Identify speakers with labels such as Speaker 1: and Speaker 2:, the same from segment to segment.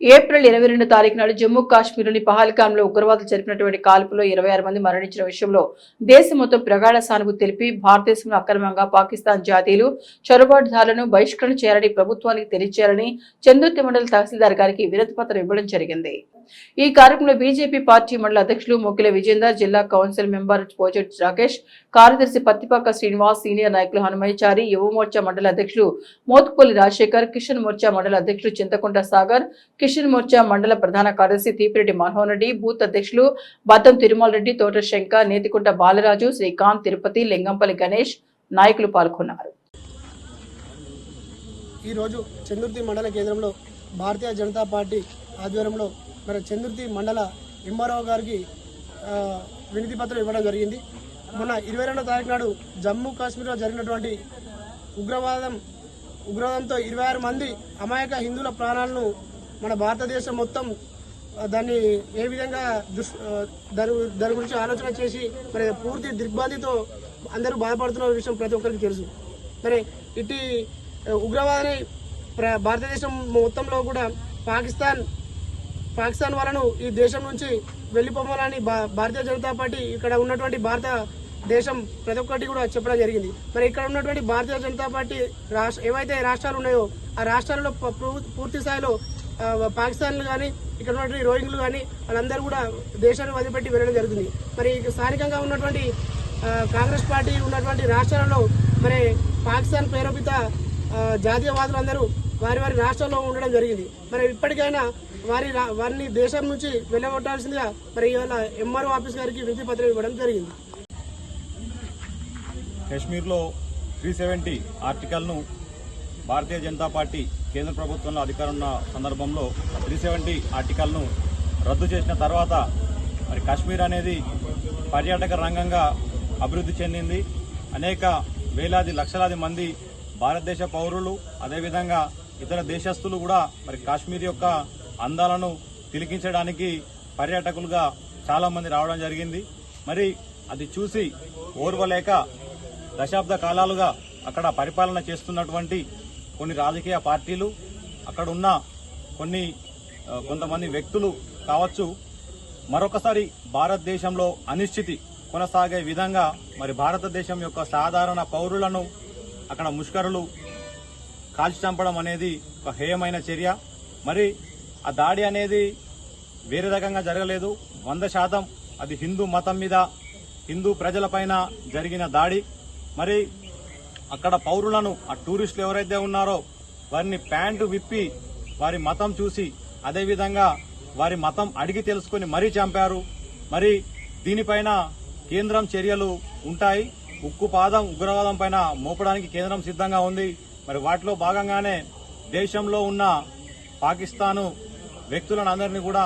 Speaker 1: April ఇరవై రెండు తారీఖు నాడు జమ్మూ కాశ్మీర్లోని పహల్గాంలో ఉగ్రవాదులు జరిపినటువంటి కాల్పులో ఇరవై ఆరు మంది మరణించిన విషయంలో దేశం మొత్తం ప్రగాఢ సానుభూతి తెలిపి భారతదేశంలో అక్రమంగా పాకిస్తాన్ జాతీయులు చొరబాటుదారులను బహిష్కరణ చేయాలని ప్రభుత్వానికి తెలియచేయాలని చందుర్తి మండల తహసీల్దార్ గారికి వినతి పత్రం ఇవ్వడం జరిగింది. ఈ కార్యక్రమంలో బీజేపీ పార్టీ మండల అధ్యక్షులు మొక్కిల విజేందర్ జిల్లా కౌన్సిల్ మెంబర్ పోజెట్ రాకేష్ కార్యదర్శి పత్తిపాక శ్రీనివాస్ సీనియర్ నాయకులు హనుమయచారి యువమోర్చా మండల అధ్యక్షులు మోత్కుపల్లి రాజశేఖర్ కిషన్ మోర్చా మండల అధ్యక్షులు చింతకుంట సాగర్ కిషన్ మోర్చా మండల ప్రధాన కార్యదర్శి తీపిరెడ్డి మనోహర్ రెడ్డి బూత్ అధ్యక్షులు బద్దం తిరుమల రెడ్డి తోట శంకర్ నేతికుంట బాలరాజు శ్రీకాంత్ తిరుపతి లింగంపల్లి గణేష్ నాయకులు పాల్గొన్నారు.
Speaker 2: ఈరోజు చందుర్తి మండల కేంద్రంలో భారతీయ జనతా పార్టీ ఆధ్వర్యంలో మరి చంద్రుతి మండల ఎంఆర్ఓ గారికి వినతి పత్రం ఇవ్వడం జరిగింది. మొన్న ఇరవై రెండో తారీఖు నాడు జమ్మూ కాశ్మీర్లో జరిగినటువంటి ఉగ్రవాదం ఉగ్రవాదంతో ఇరవై ఆరు మంది అమాయక హిందువుల ప్రాణాలను మన భారతదేశం మొత్తం దాన్ని ఏ విధంగా దుష్ దాని దాని గురించి ఆలోచన చేసి మరి పూర్తి దిగ్బాధితో అందరూ బాధపడుతున్న విషయం ప్రతి ఒక్కరికి తెలుసు. మరి ఇట్టి ఉగ్రవాదాన్ని భారతదేశం మొత్తంలో కూడా పాకిస్తాన్ పాకిస్తాన్ వాళ్ళను ఈ దేశం నుంచి వెళ్ళిపోవాలని భా- భారతీయ జనతా పార్టీ ఇక్కడ ఉన్నటువంటి భారత దేశం ప్రతి ఒక్కటి కూడా చెప్పడం జరిగింది. మరి ఇక్కడ ఉన్నటువంటి భారతీయ జనతా పార్టీ రాష్ట్ర ఏవైతే రాష్ట్రాలు ఉన్నాయో ఆ రాష్ట్రాలలో ప- పూ- పూర్తి స్థాయిలో పాకిస్తాన్లు కానీ ఇక్కడ ఉన్నటువంటి రోహింగ్లు కానీ వాళ్ళందరూ కూడా దేశాన్ని వదిలిపెట్టి వెళ్ళడం జరుగుతుంది. మరి స్థానికంగా ఉన్నటువంటి కాంగ్రెస్ పార్టీ ఉన్నటువంటి రాష్ట్రాలలో మరి పాకిస్తాన్ ప్రేరేపిత జాతీయవాదులు జాతీయవాదులందరూ వారి వారి రాష్ట్రాల్లో ఉండడం జరిగింది. మరి ఇప్పటికైనా వారి వారిని దేశం నుంచి వెళ్ళగొట్టాల్సిందిగా మరి ఇవాళ ఎంఆర్ఓ ఆఫీస్ గారికి విధి పత్రం ఇవ్వడం జరిగింది.
Speaker 3: కశ్మీర్లో త్రీ సెవెంటీ ఆర్టికల్ను భారతీయ జనతా పార్టీ కేంద్ర ప్రభుత్వంలో అధికారం ఉన్న సందర్భంలో త్రీ సెవెంటీ ఆర్టికల్ను రద్దు చేసిన తర్వాత మరి కాశ్మీర్ అనేది పర్యాటక రంగంగా అభివృద్ధి చెందింది. అనేక వేలాది లక్షలాది మంది భారతదేశ పౌరులు అదేవిధంగా ఇతర దేశస్తులు కూడా మరి కాశ్మీర్ యొక్క అందాలను తిలికించడానికి పర్యాటకులుగా చాలామంది రావడం జరిగింది. మరి అది చూసి ఓర్వలేక దశాబ్ద కాలాలుగా అక్కడ పరిపాలన చేస్తున్నటువంటి కొన్ని రాజకీయ పార్టీలు అక్కడ ఉన్న కొన్ని కొంతమంది వ్యక్తులు కావచ్చు మరొకసారి భారతదేశంలో అనిశ్చితి కొనసాగే విధంగా మరి భారతదేశం యొక్క సాధారణ పౌరులను అక్కడ ముష్కరులు కాల్చి చంపడం అనేది ఒక హేయమైన చర్య. మరి ఆ దాడి అనేది వేరే రకంగా జరగలేదు. వంద శాతం అది హిందూ మతం మీద హిందూ ప్రజలపైన జరిగిన దాడి. మరి అక్కడ పౌరులను ఆ టూరిస్టులు ఎవరైతే ఉన్నారో వారిని ప్యాంటు విప్పి వారి మతం చూసి అదేవిధంగా వారి మతం అడిగి తెలుసుకొని మరీ చంపారు. మరి దీనిపైన కేంద్రం చర్యలు ఉంటాయి. ఉక్కు పాదం ఉగ్రవాదం పైన మోపడానికి కేంద్రం సిద్ధంగా ఉంది. మరి వాటిలో భాగంగానే దేశంలో ఉన్న పాకిస్తాను వ్యక్తులను అందరినీ కూడా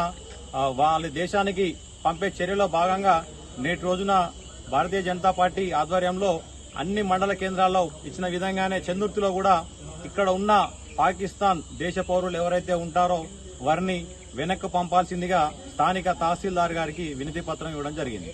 Speaker 3: వాళ్ళ దేశానికి పంపే చర్యలో భాగంగా నేటి రోజున భారతీయ జనతా పార్టీ ఆధ్వర్యంలో అన్ని మండల కేంద్రాల్లో ఇచ్చిన విధంగానే చందుర్తిలో కూడా ఇక్కడ ఉన్న పాకిస్తాన్ దేశ పౌరులు ఎవరైతే ఉంటారో వారిని వెనక్కు పంపాల్సిందిగా స్థానిక తహసీల్దార్ గారికి వినతి పత్రం ఇవ్వడం జరిగింది.